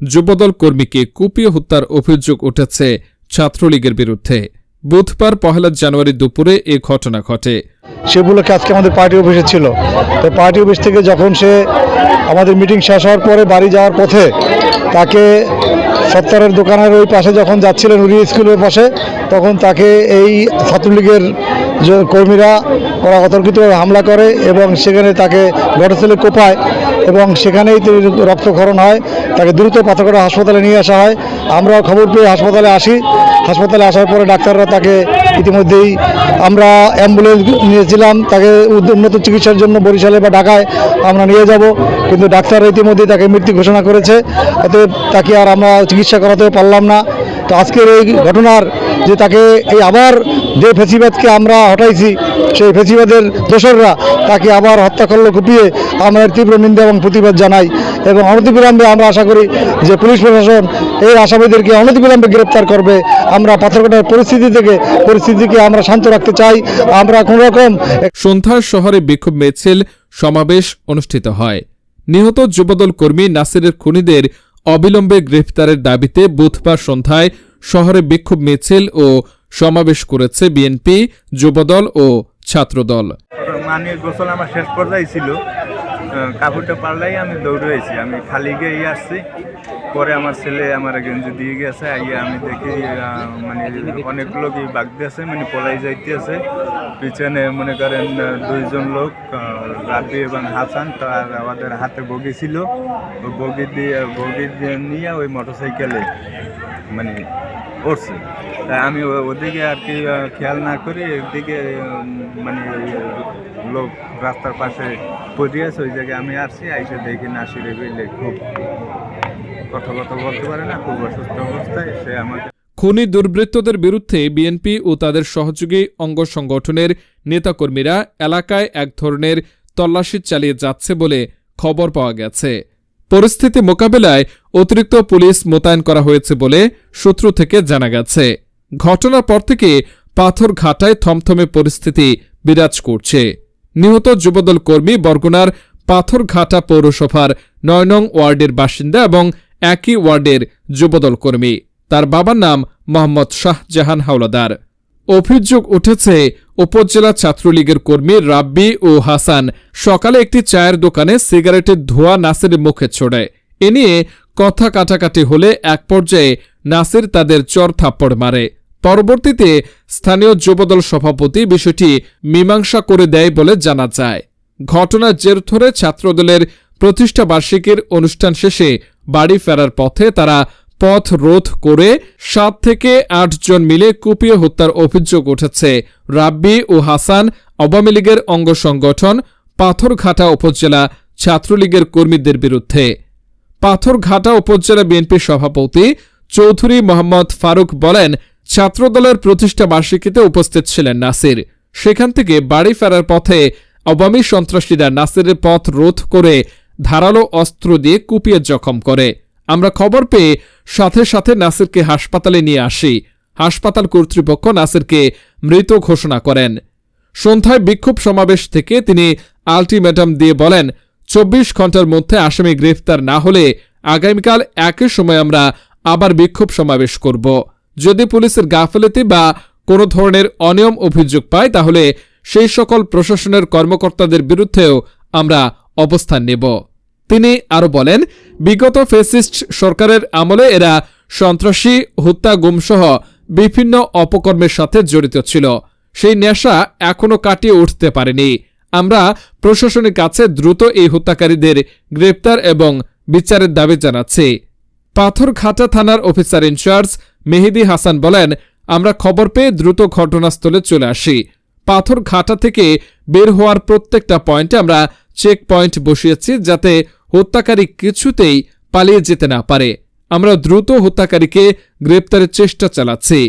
যুবদল কর্মীকে কুপিয়ে হত্যার অভিযোগ উঠেছে ছাত্রলীগের বিরুদ্ধে। বুধবার পহেলা জানুয়ারি দুপুরে এ ঘটনা ঘটে। সেগুলোকে আজকে আমাদের পার্টি অফিসে ছিল? তো পার্টি অফিস থেকে যখন সে আমাদের মিটিং শেষ হওয়ার পরে বাড়ি যাওয়ার পথে তাকে সত্তরের দোকানের ওই পাশে যখন যাচ্ছিলেন উড়ি স্কুলের পাশে, তখন তাকে এই ছাত্রলীগের কর্মীরা ওরা অতর্কিত হামলা করে এবং সেখানে তাকে ঘটস্থলে কোপায় এবং সেখানেই তিনি রক্তক্ষরণ হয়, তাকে দ্রুত পাথরঘাটা হাসপাতালে নিয়ে আসা হয়। আমরাও খবর পেয়ে হাসপাতালে আসি। হাসপাতালে আসার পরে ডাক্তাররা তাকে ইতিমধ্যেই আমরা অ্যাম্বুলেন্স নিয়েছিলাম, তাকে উন্নত চিকিৎসার জন্য বরিশালে বা ঢাকায় আমরা নিয়ে যাব। কিন্তু ডাক্তাররা ইতিমধ্যেই তাকে মৃত্যু ঘোষণা করেছে। অতএব তাকে আর আমরা চিকিৎসা করাতেও পারলাম না। তো আজকের এই ঘটনার যে তাকে এই আবার যে ফেসিবাদকে আমরা হটাইছি, সেই ফেসিবাদের দোসররা তাকে আবার হত্যা করল, কুপিয়ে আমরা তীব্র নিন্দা এবং প্রতিবাদ জানাই এবং অনতিবিলম্বে আমরা আশা করি যে পুলিশ প্রশাসন এই আসামিদেরকে অনতিবিলম্বে গ্রেপ্তার করবে। আমরা পাথরঘাটার পরিস্থিতি থেকে পরিস্থিতিকে আমরা শান্ত রাখতে চাই। আমরা কোন রকম সন্ধ্যায় শহরে বিক্ষোভ মিছিল, সমাবেশ অনুষ্ঠিত হয়। নিহত যুবদল কর্মী নাসিরের খুনিদের অবিলম্বে গ্রেফতারের দাবিতে বুধবার সন্ধ্যায় শহরে বিক্ষোভ মিছিল ও সমাবেশ করেছে বিএনপি, যুবদল ও ছাত্রদল। মানে গোসল আমার শেষ পর্যায়ে ছিল। কাপড়টা পাল্লাই আমি দৌড়েছি আমি খালি গিয়ে আসছি। পরে আমার ছেলে আমার গেঞ্জি দিয়ে গেছে। আইয়া আমি দেখি মানে অনেক লোকই বাগ দিয়েছে মানে পলাই যাইতে আছে পিছনে মনে করেন দুইজন লোক রাবি এবং হাসান, তার আমাদের হাতে বগি ছিল। বগি দিয়ে বগি দিয়ে নিয়ে ওই মোটরসাইকেলে মানে উঠছে তাই আমি ওদিকে আর কি খেয়াল না করি, এদিকে মানে লোক রাস্তার পাশে পড়ে আছে, ওই জায়গায় আমি আসছি, আইসে দেখি নাসিরে বেলে খুব কথা কথা বলতে পারে না, খুব অসুস্থ অবস্থায়, সে আমাকে খুনি দুর্বৃত্তদের বিরুদ্ধে বিএনপি ও তাদের সহযোগী অঙ্গ সংগঠনের নেতাকর্মীরা এলাকায় এক ধরনের তল্লাশি চালিয়ে যাচ্ছে বলে খবর পাওয়া গেছে। পরিস্থিতি মোকাবেলায় অতিরিক্ত পুলিশ মোতায়েন করা হয়েছে বলে সূত্র থেকে জানা গেছে। ঘটনার পর থেকে পাথর ঘাটায় থমথমে পরিস্থিতি বিরাজ করছে। নিহত যুবদল কর্মী বরগুনার পাথরঘাটা পৌরসভার নয় নং ওয়ার্ডের বাসিন্দা এবং একই ওয়ার্ডের যুবদল কর্মী। তার বাবার নাম মোহাম্মদ শাহজাহান হাওলাদার। অভিযোগ উঠেছে, উপজেলা ছাত্রলীগের কর্মী রাব্বি ও হাসান সকালে একটি চায়ের দোকানে সিগারেটের ধোঁয়া নাসিরের মুখে ছোড়ে। এ নিয়ে কথা কাটাকাটি হলে এক পর্যায়ে নাসির তাদের চর থাপ্পড় মারে। পরবর্তীতে স্থানীয় যুবদল সভাপতি বিষয়টি মীমাংসা করে দেয় বলে জানা যায়। ঘটনার জের ধরে ছাত্রদলের প্রতিষ্ঠা বার্ষিকীর অনুষ্ঠান শেষে বাড়ি ফেরার পথে তারা পথ রোধ করে সাত থেকে আট জন মিলে কুপিয়ে হত্যার অভিযোগ উঠেছে। রাব্বি ও হাসান আওয়ামী লীগের অঙ্গ সংগঠন পাথরঘাটা উপজেলা ছাত্রলীগের কর্মীদের বিরুদ্ধে। পাথরঘাটা উপজেলা বিএনপির সভাপতি চৌধুরী মোহাম্মদ ফারুক বলেন, ছাত্রদলের প্রতিষ্ঠা বার্ষিকীতে উপস্থিত ছিলেন নাসির। সেখান থেকে বাড়ি ফেরার পথে আওয়ামী সন্ত্রাসীরা নাসিরের পথ রোধ করে ধারালো অস্ত্র দিয়ে কুপিয়ে জখম করে। আমরা খবর পেয়ে সাথে সাথে নাসিরকে হাসপাতালে নিয়ে আসি। হাসপাতাল কর্তৃপক্ষ নাসিরকে মৃত ঘোষণা করেন। সন্ধ্যায় বিক্ষোভ সমাবেশ থেকে তিনি আলটিমেটাম দিয়ে বলেন চব্বিশ ঘণ্টার মধ্যে আসামি গ্রেফতার না হলে আগামীকাল একই সময় আমরা আবার বিক্ষোভ সমাবেশ করব। যদি পুলিশের গাফিলতি বা কোনো ধরনের অনিয়ম অভিযোগ পায়, তাহলে সেই সকল প্রশাসনের কর্মকর্তাদের বিরুদ্ধেও আমরা অবস্থান নেব। তিনি আরও বলেন, বিগত ফেসিস্ট সরকারের আমলে এরা সন্ত্রাসী, হত্যা, গুমসহ বিভিন্ন অপকর্মের সাথে জড়িত ছিল। সেই নেশা এখনও কাটিয়ে উঠতে পারেনি। আমরা প্রশাসনের কাছে দ্রুত এই হত্যাকারীদের গ্রেপ্তার এবং বিচারের দাবি জানাচ্ছি। পাথরঘাটা থানার অফিসার ইনচার্জ মেহেদি হাসান বলেন, আমরা খবর পেয়ে দ্রুত ঘটনাস্থলে চলে আসি। পাথরঘাটা থেকে বের হওয়ার প্রত্যেকটা পয়েন্টে আমরা চেক পয়েন্ট বসিয়েছি যাতে হত্যাকারী কিছুতেই পালিয়ে যেতে না পারে। আমরা দ্রুত হত্যাকারীকে গ্রেপ্তারের চেষ্টা চালাচ্ছি।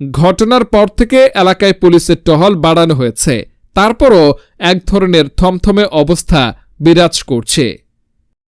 ঘটনার পর থেকে এলাকায় পুলিশের টহল বাড়ানো হয়েছে। তারপরও এক ধরনের থমথমে অবস্থা বিরাজ করছে।